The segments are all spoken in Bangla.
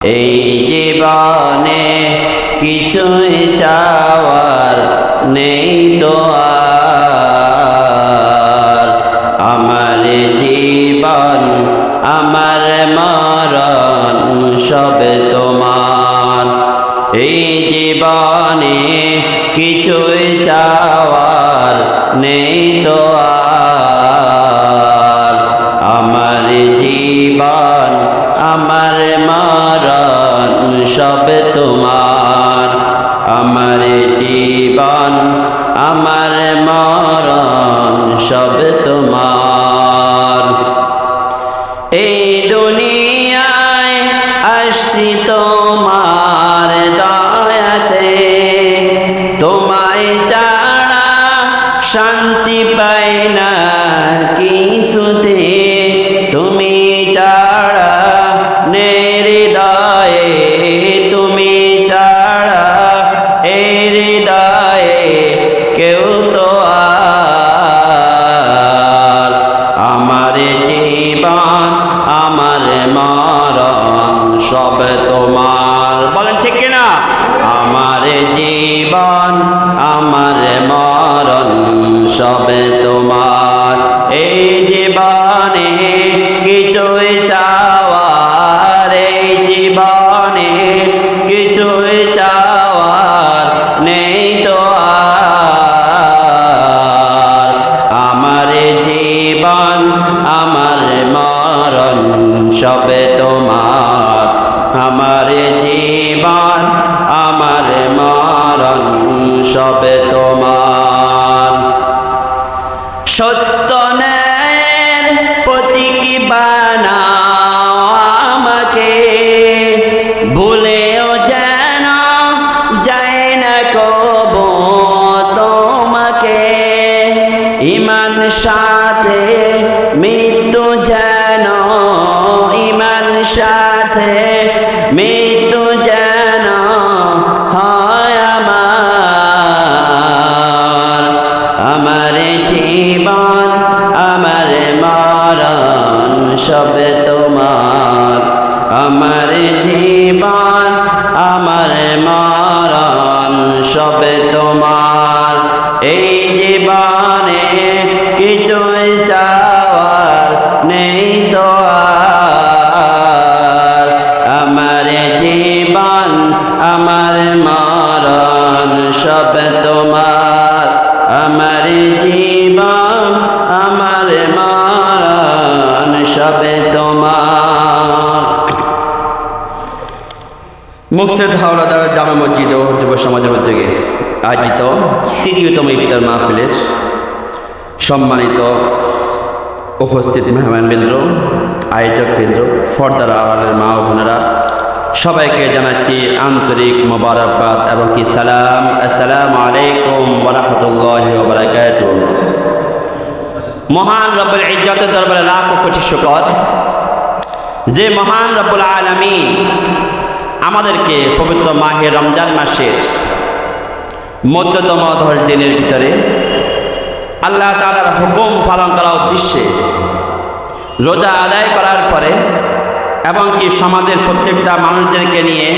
এই জীবনে কিছুই চাওয়ার নেই তো আমার জীবন, আমার মরণ সব তোমার। এই জীবনে কিছুই চাওয়ার নেই তো আমার জীবন, আমার মরণ সব তোমার সব তোমার। বলেন ঠিক কিনা? আমার জীবন আমার মরণ সবে তোমার। সবে তোমার। সত্য আমার জীবন আমার মরণ সবে তোমার মুকসেদ হাওলাদার জামা মসজিদ ও যুব সমাজের উদ্যোগে আয়োজিত তৃতীয়তম ইফতার মাহফিলের সম্মানিত উপস্থিত মেহমানবৃন্দ আয়োজক কেন্দ্র, ফর্দার আওয়ালের মা ও বোনেরা, সবাইকে জানাচ্ছি আন্তরিক মোবারকবাদ এবং কি সালাম। আসসালামু আলাইকুম ওরহমতুল্লাহ বারাকাত মহান রব্বুল ইজ্জতের দরবারে লাখ কোটি শুকর। যে মহান রব্বুল আলমী আমাদেরকে পবিত্র মাহে রমজান মাসের মধ্যতম দশ দিনের ভিতরে আল্লাহ তালার হুকুম পালন করার উদ্দেশ্যে রোজা আদায় করার পরে এবং কি সমাজের প্রত্যেকটা মানুষদেরকে নিয়ে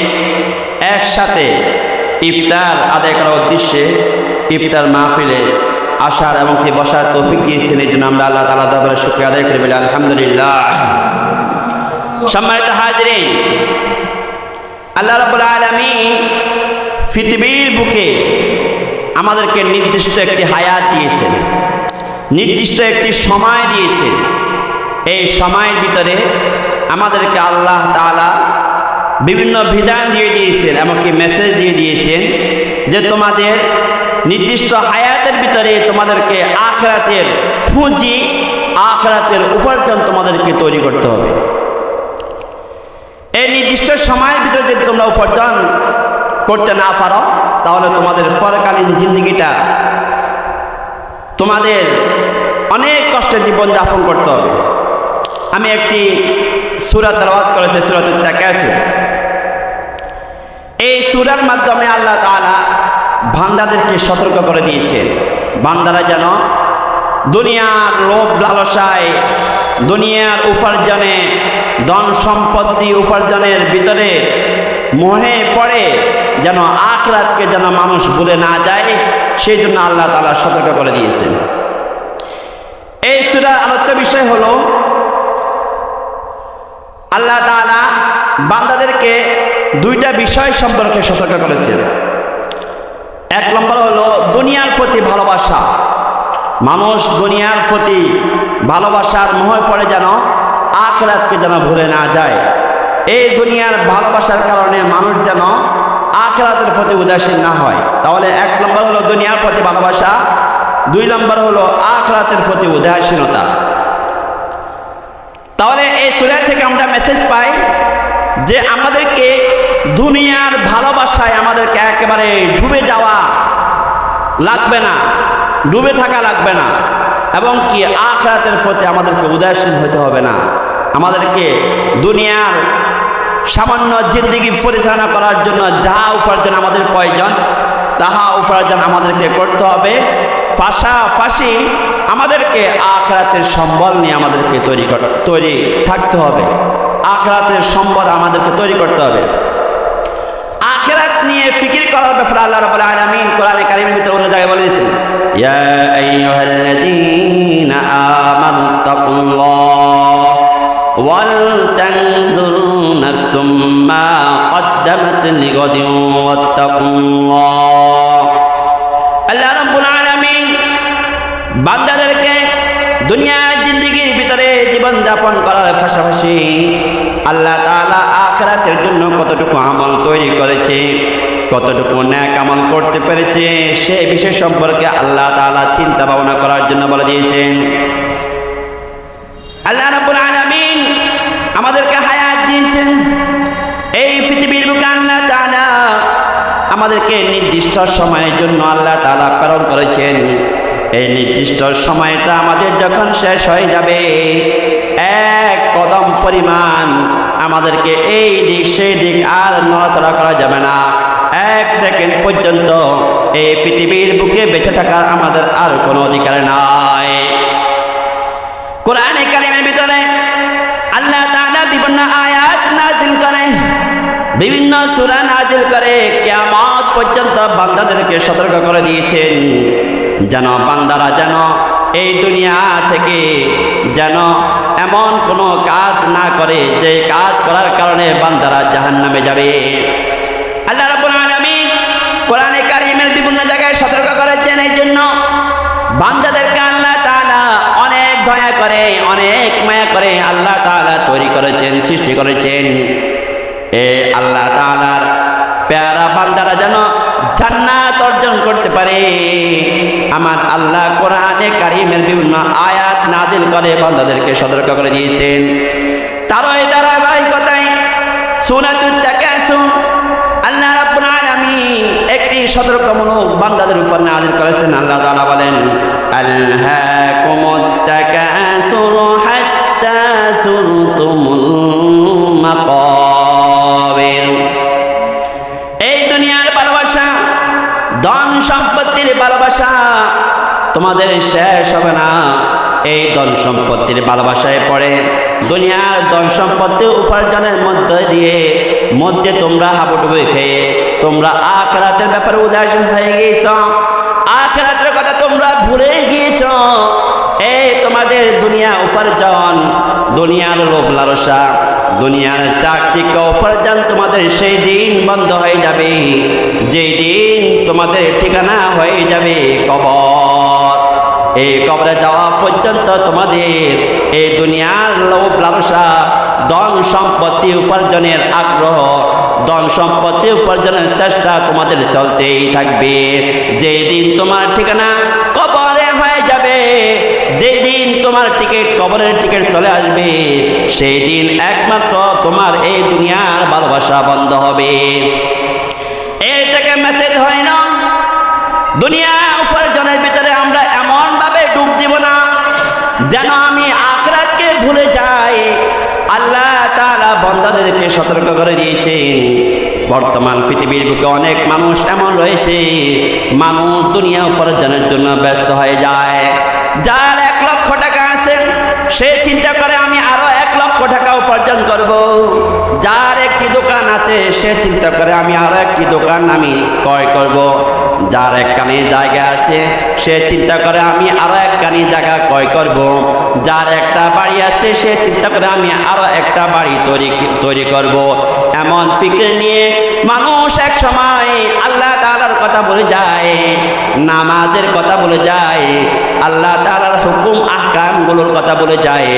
একসাথে ইফতার আদায় করার উদ্দেশ্যে ইফতার মাহফিলে আসার এবং কি বসার তৌফিক দিয়েছেন এই জন্য আমরা আল্লাহ তালা দরবারে শুক্রিয়া আদায় করে বলি আলহামদুলিল্লাহ। সম্মানিত হাজরিন আল্লাহ রাবুল আলমী পৃথিবীর বুকে আমাদেরকে নির্দিষ্ট একটি হায়াত দিয়েছেন, নির্দিষ্ট একটি সময় দিয়েছেন। এই সময়ের ভিতরে আমাদেরকে আল্লাহ তালা বিভিন্ন বিধান দিয়ে দিয়েছেন, এমনকি মেসেজ দিয়ে দিয়েছেন যে তোমাদের নির্দিষ্ট হায়াতের ভিতরে তোমাদেরকে আখরাতের পুঁজি আখরাতের উপার্জন তোমাদেরকে তৈরি করতে হবে। নির্দিষ্ট সময়ের ভিতরে যদি তোমরা উপার্জন করতে না পারো, তাহলে তোমাদের পরকালীন জিন্দগিটা তোমাদের অনেক কষ্টে জীবনযাপন করতে হবে। আমি একটি সুরাত তেলাওয়াত করেছি, সুরাত তাকাসুর এই সুরার মাধ্যমে আল্লাহ তাআলা বান্দাদেরকে সতর্ক করে দিয়েছেন। বান্দারা যেন দুনিয়ার লোভ লালসায় দুনিয়ার উপার্জনে, ধন সম্পত্তি উপার্জনের ভিতরে মোহে পড়ে, যেন আখরাতকে যেন মানুষ ভুলে না যায়, সেই জন্য আল্লাহ তালা সতর্ক করে দিয়েছেন। এই সুরার আলোচ্য বিষয় হল, আল্লাহ তাআলা বান্দাদেরকে দুইটা বিষয় সম্পর্কে সতর্ক করেছেন। এক নম্বর হলো, দুনিয়ার প্রতি ভালোবাসা। মানুষ দুনিয়ার প্রতি ভালোবাসার মোহে পড়ে যেন আখরাতকে যেন ভুলে না যায়। এই দুনিয়ার ভালোবাসার কারণে মানুষ যেন আখরাতের প্রতি উদাসীন না হয়। তাহলে এক নম্বর হলো দুনিয়ার প্রতি ভালোবাসা, দুই নম্বর হলো আখরাতের প্রতি উদাসীনতা। তাহলে এই সুরা থেকে আমরা মেসেজ পাই যে আমাদেরকে দুনিয়ার ভালোবাসায় আমাদেরকে একেবারে ডুবে যাওয়া লাগবে না। ডুবে থাকা লাগবে না। এবং কি আখরাতের প্রতি আমাদেরকে উদাসীন হতে হবে না। আমাদেরকে দুনিয়ার সামান্য জিন্দিগি পরিচালনা করার জন্য যা উপার্জন আমাদের প্রয়োজন, তাহা উপার্জন আমাদেরকে করতে হবে। পাশাপাশি আমাদেরকে আখরাতের সম্বল নিয়ে আমাদেরকে তৈরি তৈরি থাকতে হবে। আখরাতের সম্বল আমাদেরকে তৈরি করতে হবে। ফিকির করার ব্যাপারে আল্লাহ রাব্বুল আলামিন কোরআনে কারীমের ভিতরে অন্য জায়গায় বলে দিয়েছেন, ইয়া আইয়ুহাল্লাযীনা আমানু তাকুল্লাহ ওয়াল তানজুর নাফসুম মা কদ্দামাত লিগাদিন ওয়াত্তাকুল্লাহ। আল্লাহ রাব্বুল আলামিন বান্দাদেরকে দুনিয়ার জিন্দিগির ভিতরে জীবন যাপন করার পাশাপাশি আল্লাহ তাআলা আখরাতের জন্য কতটুকু আমল তৈরি করেছে কতটুকু ন্যাক আমল করতে পেরেছে, সে বিষয় সম্পর্কে আল্লাহ তাআলা চিন্তা ভাবনা করার জন্য বলে দিয়েছেন। আল্লাহ রাব্বুল আলামিন আমাদেরকে হায়াত দিয়েছেন। এই পৃথিবীর বুকে আল্লাহ তাআলা আমাদেরকে নির্দিষ্ট সময়ের জন্য আল্লাহ তাআলা প্রেরণ করেছেন। এই নির্দিষ্ট সময়টা আমাদের যখন শেষ হয়ে যাবে, এক কদম পরিমাণ আমাদেরকে এই দিক সেই দিক আর নড়াচড়া করা যাবে না। এক সেকেন্ড পর্যন্ত এই পৃথিবীর বুকে বেঁচে থাকার আমাদের আর কোনো অধিকার নাই। কোরআনে কারিমের ভিতরে আল্লাহ তাআলা বিভিন্ন আয়াত নাজিল করে, বিভিন্ন সূরা নাজিল করে, কিয়ামত পর্যন্ত বান্দাদেরকে সতর্ক করে দিয়েছেন। যেন বান্দারা যেন এই দুনিয়া থেকে যেন এমন কোনো কাজ না করে যে কাজ করার কারণে বান্দারা জাহান্নামে যাবে। জন্য বান্দাদেরকে আল্লাহ তাআলা অনেক দয়া করে, অনেক মায়া করে আল্লাহ তাআলা তৈরি করেছেন, সৃষ্টি করেছেন। এ আল্লাহ তাআলার পেয়ারা বান্দারা যেন জান্নাত অর্জন করতে পারে। আমার আল্লাহ কোরআনে কারিমের বিভিন্ন আয়াত নাজিল করে, বান্দাদেরকে সতর্ক করে দিয়েছেন। তারও এই ধারাবাহিকতায় সুনাতুল তাকাসুম আল্লাহ রাব্বুল আলামিন একটি সতর্কমূলক বান্দাদের উপর নাযিল করেছেন, আল্লাহ তাআলা বলেন আলহাকুমুত তাকাসুর হাত্তা এই দুনিয়ার ভালোবাসা, ধন সম্পত্তির ভালোবাসা তোমাদের শেষ হবে না। এই ধন সম্পত্তির ভালোবাসায় পড়ে, দুনিয়ার ধন সম্পত্তি উপার্জনের মধ্যে দিয়ে মধ্যে তোমরা হাবুডুবু খেয়ে তোমরা আখরাতের ব্যাপারে উদাসীন হয়ে গিয়েছ। আখরাতের কথা তোমরা ভুলে গিয়েছ। এই তোমাদের দুনিয়া উপার্জন, দুনিয়ার লোভ লালসা, দুনিয়ার চাকচিক্য উপার্জন তোমাদের সেই দিন বন্ধ হয়ে যাবে। যেই দিন তোমাদের ঠিকানা হয়ে যাবে কবর। এই কবরে যাওয়া পর্যন্ত তোমাদের এই দুনিয়ার লোভ লালসা, ধন সম্পত্তি উপার্জনের আগ্রহ ধন সম্পত্তি উপার্জনের চেষ্টা তোমাদের চলতেই থাকবে। যেদিন তোমার ঠিকানা কবরে হয়ে যাবে, যেদিন তোমার টিকিট কবরের টিকিট চলে আসবে সেই দিন একমাত্র তোমার এই দুনিয়ার ভালোবাসা বন্ধ হবে। এটাকে মেসেজ হয় না, দুনিয়া উপার্জনের ভিতরে আমরা এমনভাবে ডুব দিব না, যেন আমি আখরাতকে ভুলে যাই। বন্দাদেরকে সতর্ক করে দিয়েছেন বর্তমান পৃথিবীর বুকে অনেক মানুষ এমন রয়েছে, মানুষ দুনিয়া উপার্জনের জন্য ব্যস্ত হয়ে যায়। যার এক লক্ষ টাকা আছে, সে চিন্তা করে, আমি আরও এক লক্ষ টাকা উপার্জন করব। যার একটি দোকান আছে, সে চিন্তা করে, আমি আরও একটি দোকান আমি ক্রয় করব। যার একখানি জায়গা আছে, সে চিন্তা করে আমি আরও একখানি জায়গা ক্রয় করব। যার একটা বাড়ি আছে, সে চিন্তা করে আমি আরও একটা বাড়ি তৈরি তৈরি করব। এমন ফিক্র নিয়ে মানুষ এক সময় আল্লাহ তাআলার কথা বলে যায়, নামাজের কথা বলে যায়, আল্লাহ তাআলার হুকুম, আহকামগুলোর কথা বলে যায়।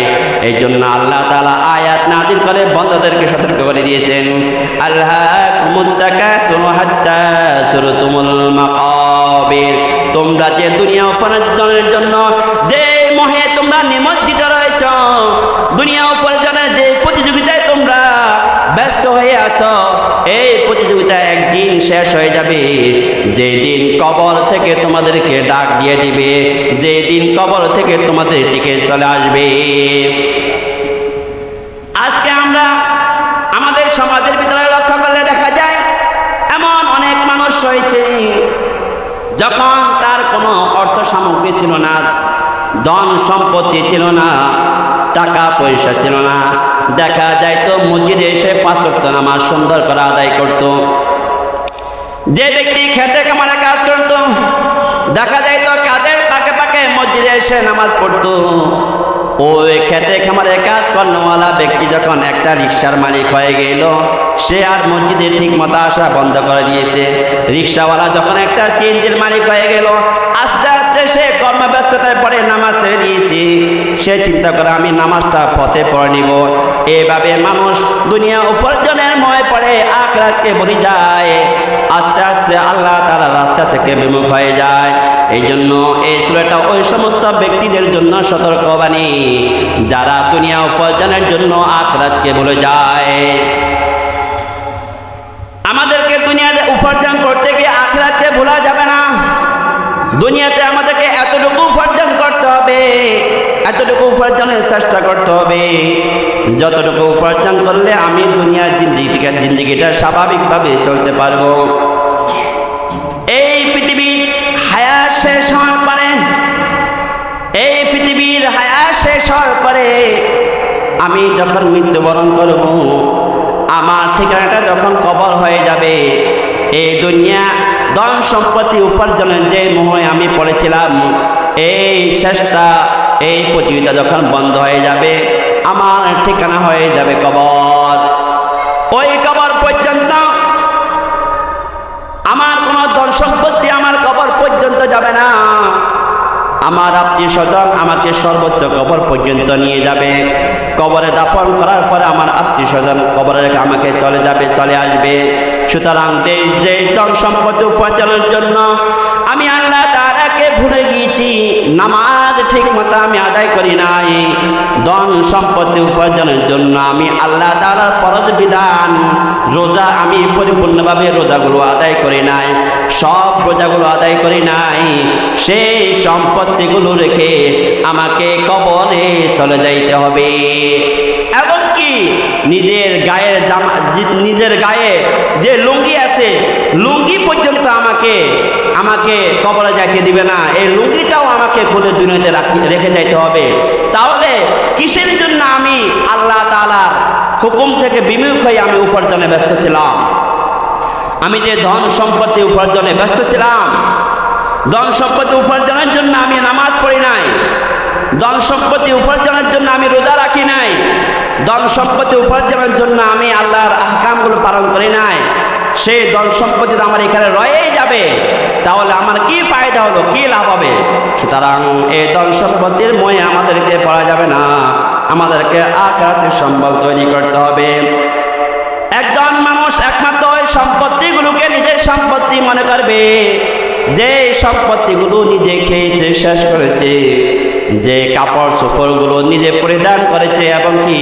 এই জন্য আল্লাহ তাআলা আয়াত নাজিল করে বন্ধদেরকে সতর্ক করে দিয়েছেন। আল্লাহ তোমরা যে দুনিয়া উপার্জনের জন্য, যে মহে তোমরা নিমজ্জিত রয়েছ, দুনিয়া উপার্জনের হয়ে আছো, এই প্রতিযোগিতা একদিন শেষ হয়ে যাবে। যেই দিন কবর থেকে তোমাদেরকে ডাক দিয়ে দিবে যেই দিন কবর থেকে তোমাদের দিকে চলে আসবে। আজকে আমরা আমাদের সমাজের ভিতরে লক্ষ্য করলে দেখা যায়, এমন অনেক মানুষ হয়েছে যখন তার কোনো অর্থ সামগ্রী ছিল না, ধন সম্পত্তি ছিল না, টাকা পয়সা ছিল না দেখা যায় তো মসজিদে এসে পাঁচ ওয়াক্ত নামাজ সুন্দর করে আদায় করত। যে ব্যক্তি খেতে কামারে কাজ করত, দেখা যায় তো কাজের পাকে পাকে মসজিদে এসে নামাজ পড়তো। ওই খেতে খামারে কাজ কর্মওয়ালা ব্যক্তি যখন একটা রিক্সার মালিক হয়ে গেল, সে আর মসজিদে ঠিক মতো আসা বন্ধ করে দিয়েছে। রিক্সাওয়ালা যখন একটা চেঞ্জের মালিক হয়ে গেল, আস্তে আস্তে সে কর্মব্যস্ততায় পরে নামাজ ছেড়ে দিয়েছে। সে চিন্তা করে, আমি নামাজটা পথে পড়ে নিব। এভাবে মানুষ দুনিয়া উপার্জনের ময় পড়ে, আখরাতকে বলি যায়। আস্তে আস্তে আল্লাহ তারা রাস্তা থেকে বিমুখ হয়ে যায়। এই জন্য এই চুলাটা ওই সমস্ত ব্যক্তিদের জন্য সতর্কবাণী যারা দুনিয়া উপার্জনের জন্য আখরাতকে বলে যায়। আমাদেরকে দুনিয়াতে উপার্জন করতে গিয়ে আখরাতকে ভোলা যাবে না। দুনিয়াতে আমাদেরকে এতটুকু উপার্জন করতে হবে। এতটুকু উপার্জনের চেষ্টা করতে হবে। যতটুকু উপার্জন করলে আমি দুনিয়ার জিন্দিগিটা জিন্দিগিটা স্বাভাবিকভাবে চলতে পারব। এই পৃথিবীর হায়াত শেষ হওয়ার পরে এই পৃথিবীর হায়াত শেষ হওয়ার পরে আমি যখন মৃত্যুবরণ করব, আমার ঠিকানাটা যখন কবর হয়ে যাবে, এই দুনিয়া ধন সম্পত্তি উপার্জনের যে মোহে আমি পড়েছিলাম, এই শেষটা এই প্রতিযোগিতা যখন বন্ধ হয়ে যাবে, আমার ঠিকানা হয়ে যাবে কবর। ওই কবর পর্যন্ত, আমার কোনো ধন সম্পত্তি আমার কবর পর্যন্ত যাবে না। আমার আত্মীয় স্বজন আমাকে সর্বোচ্চ কবর পর্যন্ত নিয়ে যাবে। কবরে দাফন করার পরে আমার আত্মীয় স্বজন কবরে আমাকে চলে যাবে, চলে আসবে। সুতরাং দেশ দেশ, ধন সম্পত্তি উপার্জনের জন্য আমি আল্লাহ তারাকে ভুলে গিয়েছি। নামাজ ঠিক মতো আমি আদায় করি নাই। ধন সম্পত্তি উপার্জনের জন্য আমি আল্লাহ তালার ফরজ বিধান, রোজা আমি পরিপূর্ণভাবে রোজাগুলো আদায় করি নাই। সব রোজাগুলো আদায় করি নাই। সেই সম্পত্তিগুলো রেখে আমাকে কবরে চলে যাইতে হবে। নিজের গায়ের জামা নিজের গায়ে যে লুঙ্গি আছে, লুঙ্গি পর্যন্ত আমাকে আমাকে কবরে যাইতে দিবে না। এই লুঙ্গিটাও আমাকে খুলে দুনিয়াতে রাখি- যাইতে হবে। তাহলে কিসের জন্য আমি আল্লাহ তাআলার হুকুম থেকে বিমুখ হয়ে আমি উপার্জনে ব্যস্ত ছিলাম? আমি যে ধন সম্পত্তি উপার্জনে ব্যস্ত ছিলাম, ধন সম্পত্তি উপার্জনের জন্য আমি নামাজ পড়ি নাই। ধন সম্পত্তি উপার্জনের জন্য আমি রোজা রাখি নাই। ধন সম্পত্তি উপার্জনের জন্য আমি আল্লাহর আহকামগুলো পালন করি নাই। সেই ধন সম্পত্তি আমার এখানে রয়েই যাবে। তাহলে আমার কি ফায়দা হলো, কি লাভ হবে? সুতরাং এই ধন সম্পত্তির ময়ে আমাদেরকে পড়া যাবে না। আমাদেরকে আখরাতের সম্বল তৈরি করতে হবে। একজন মানুষ একমাত্র ওই সম্পত্তিগুলোকে নিজের সম্পত্তি মনে করবে। যে সম্পত্তিগুলো নিজে খেয়েছে, শেষ করেছে। যে কাপড় চোপড়গুলো নিজে পরিধান করেছে এবং কি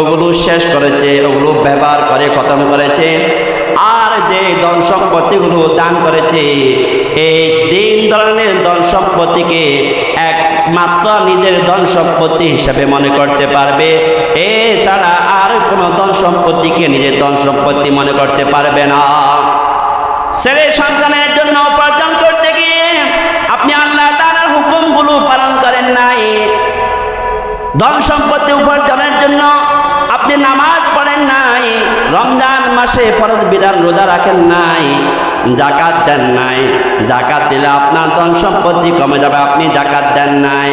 ওগুলো শেষ করেছে, ওগুলো ব্যবহার করে খতম করেছে, আর যে ধন সম্পত্তিগুলো দান করেছে, এই তিন ধরনের ধন সম্পত্তিকে একমাত্র নিজের ধন সম্পত্তি হিসাবে মনে করতে পারবে। এছাড়া আর কোনো ধন সম্পত্তিকে নিজের ধন সম্পত্তি মনে করতে পারবে না। ছেলে সন্তানের জন্য উপার্জন করতে গিয়ে আপনি আল্লাহ তার হুকুমগুলো পালন করেন নাই ধন সম্পত্তি উপার্জনের জন্য আপনি নামাজ পড়েন নাই, রমজান মাসে ফরজ বিধান রোজা রাখেন নাই জাকাত দেন নাই। জাকাত দিলে আপনার ধন সম্পত্তি কমে যাবে, আপনি জাকাত দেন নাই।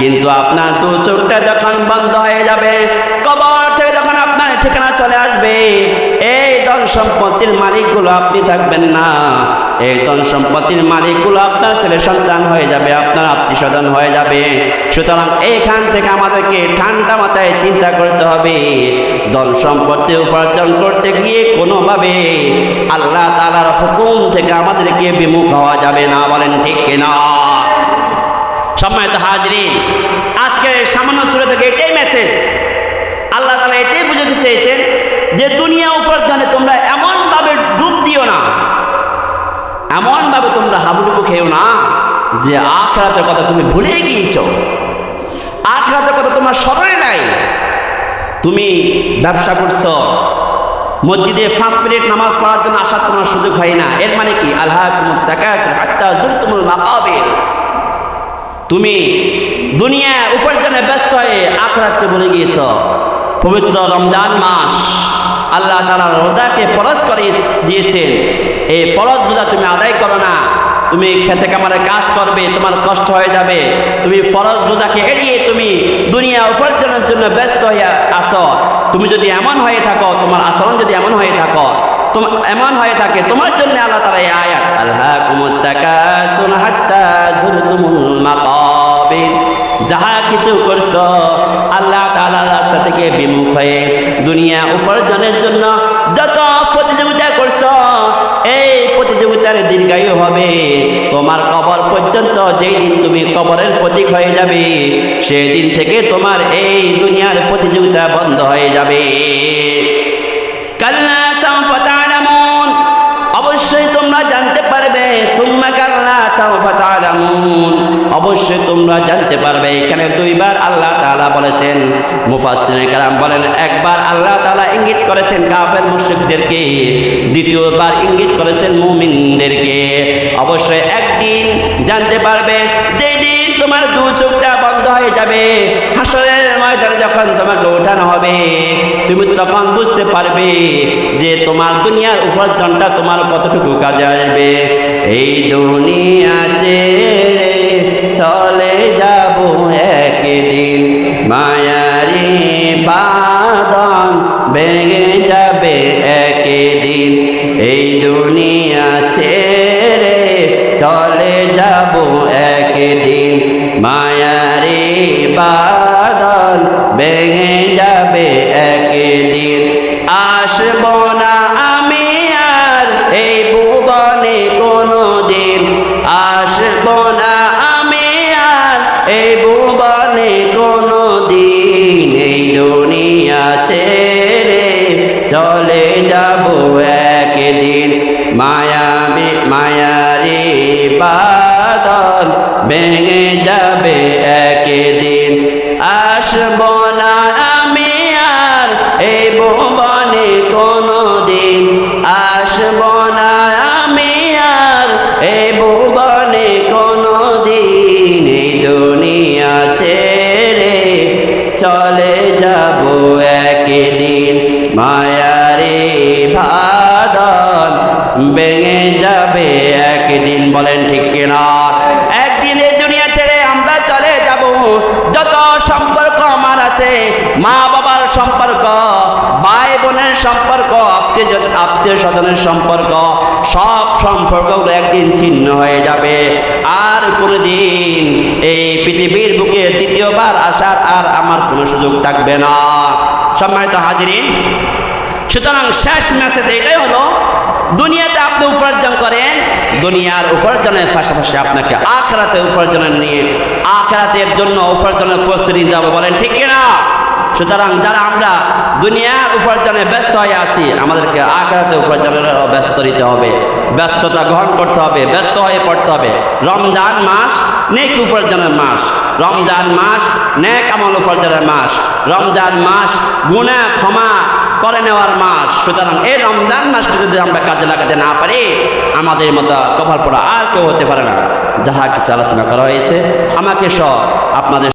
কিন্তু আপনার দু চোখটা যখন বন্ধ হয়ে যাবে, কবর থেকে যখন আপনার ঠিকানা চলে আসবে, এই ধন সম্পত্তির মালিকগুলো আপনি থাকবেন না। এই ধন সম্পত্তির মালিকগুলো আপনার ছেলে সন্তান হয়ে যাবে, আপনার আত্মীয় স্বজন হয়ে যাবে। সুতরাং এইখান থেকে আমাদেরকে ঠান্ডা মাথায় চিন্তা করতে হবে। ধন সম্পত্তি উপার্জন করতে গিয়ে কোনোভাবে আল্লাহ তালার হুকুম থেকে আমাদেরকে বিমুখ হওয়া যাবে না, বলেন ঠিক কিনা? সম্মানিত হাজরিন, আজকে সামান্য সুরে থেকে এটাই মেসেজ আল্লাহ তালা এটাই বুঝাতে চেয়েছেন যে, দুনিয়া উপার্জনে তোমরা এমনভাবে ডুব দিও না। এমনভাবে তোমরা হাবুডুবু খেও না যে আখরাতের কথা তুমি ভুলে গিয়েছ। আখরাতের কথা তোমার স্মরণে নাই। তুমি ব্যবসা করছ মসজিদে পাঁচ মিনিট নামাজ পড়ার জন্য আসার তোমার সুযোগ হয় না। এর মানে কি? আল্লাহ তুমি দুনিয়া উপার্জনে ব্যস্ত হয়ে আখরাতকে বলে গিয়েছ। পবিত্র রমজান মাস। আল্লাহ তারা রোজাকে ফরজ করে দিয়েছেন। এই ফরজ রোজা তুমি আদায় করো না। তুমি খেতে কামারে কাজ করবে, তোমার কষ্ট হয়ে যাবে। তুমি ফরজ রোজাকে এড়িয়ে তুমি দুনিয়া উপার্জনের জন্য ব্যস্ত হয়ে আসো তুমি যদি এমন হয়ে থাকো, তোমার আচরণ যদি এমন হয়ে থাকো এমন হয়ে থাকে, তোমার জন্য আল্লাহ তারা এই আয়াত আল্লাহ কুমুত্তাকাসুন হাত্তা জুরতুমুল মাকাবির। যাহা কিছু করছ, আল্লাহ তাআলার রাস্তা থেকে বিমুখ হয়ে দুনিয়া উপার্জনের জন্য যত প্রতিযোগিতা করছ, এই প্রতিযোগিতার দীর্ঘায়ু হবে। তোমার কবর পর্যন্ত যেই দিন তুমি কবরের প্রতীক হয়ে যাবে সেই দিন থেকে তোমার এই দুনিয়ার প্রতিযোগিতা বন্ধ হয়ে যাবে। কাল্লা অবশ্যই তোমরা জানতে পারবে, এখানে দুইবার আল্লাহ তালা বলেছেন, মুফাসসিরিনে কালাম বলেন, একবার আল্লাহ তালা ইঙ্গিত করেছেন কাফের মুশরিকদেরকে, দ্বিতীয়বার ইঙ্গিত করেছেন মুমিনদেরকে। অবশ্যই একদিন জানতে পারবে, যেদিন তোমার দু চোখটা হয়ে যাবে। হাসরের ময়দানে যখন তোমাকে ওঠানো হবে, তুমি তখন বুঝতে পারবে যে তোমার দুনিয়ার উপার্জনটা তোমার কতটুকু কাজে আসবে। এই দুনিয়া ছেড়ে চলে যাব একদিন। মায়ারি বাদন চলে যাব একদিন। মায়ারে ভাদন ভেঙে যাবে একদিন, বলেন ঠিক কিনা? একদিন এই দুনিয়া ছেড়ে আমরা চলে যাব। যত সম্পর্ক আমার আছে মা বাবার সম্পর্ক ভাই বোনের সম্পর্ক, আত্মীয় আত্মীয় স্বজনের সম্পর্ক, সব সম্পর্কগুলো একদিন ছিন্ন হয়ে যাবে। আর কোনোদিন এই পৃথিবীর বুকে দ্বিতীয়বার আসার আর আমার কোনো সুযোগ থাকবে না। সম্মানিত হাজিরিন, সুতরাং শেষ মেসেজ এটাই হলো, দুনিয়াতে আপনি উপার্জন করেন, দুনিয়ার উপার্জনের পাশাপাশি আপনাকে আখরাতে উপার্জনের নিয়ে, আখরাতের জন্য উপার্জনের প্রস্তুতি নিতে হবে, বলেন ঠিক কিনা? সুতরাং যারা আমরা দুনিয়া উপার্জনে ব্যস্ত হয়ে আছি, আমাদেরকে আখরাতে উপার্জনের ব্যস্ত নিতে হবে, ব্যস্ততা গ্রহণ করতে হবে, ব্যস্ত হয়ে পড়তে হবে। রমজান মাস নেক উপার্জনের মাস, রমজান মাস নেক আমল উপার্জনের মাস, রমজান মাস গুণা ক্ষমা করে নেওয়ার মাস। সুতরাং এই রমজান মাসটা যদি আমরা কাজে লাগাতে না পারি, আমাদের মতো কভার পড়া আর কেউ হতে পারে না। যাহা কিছু আলোচনা করা হয়েছে, আমাকে সব আপনাদের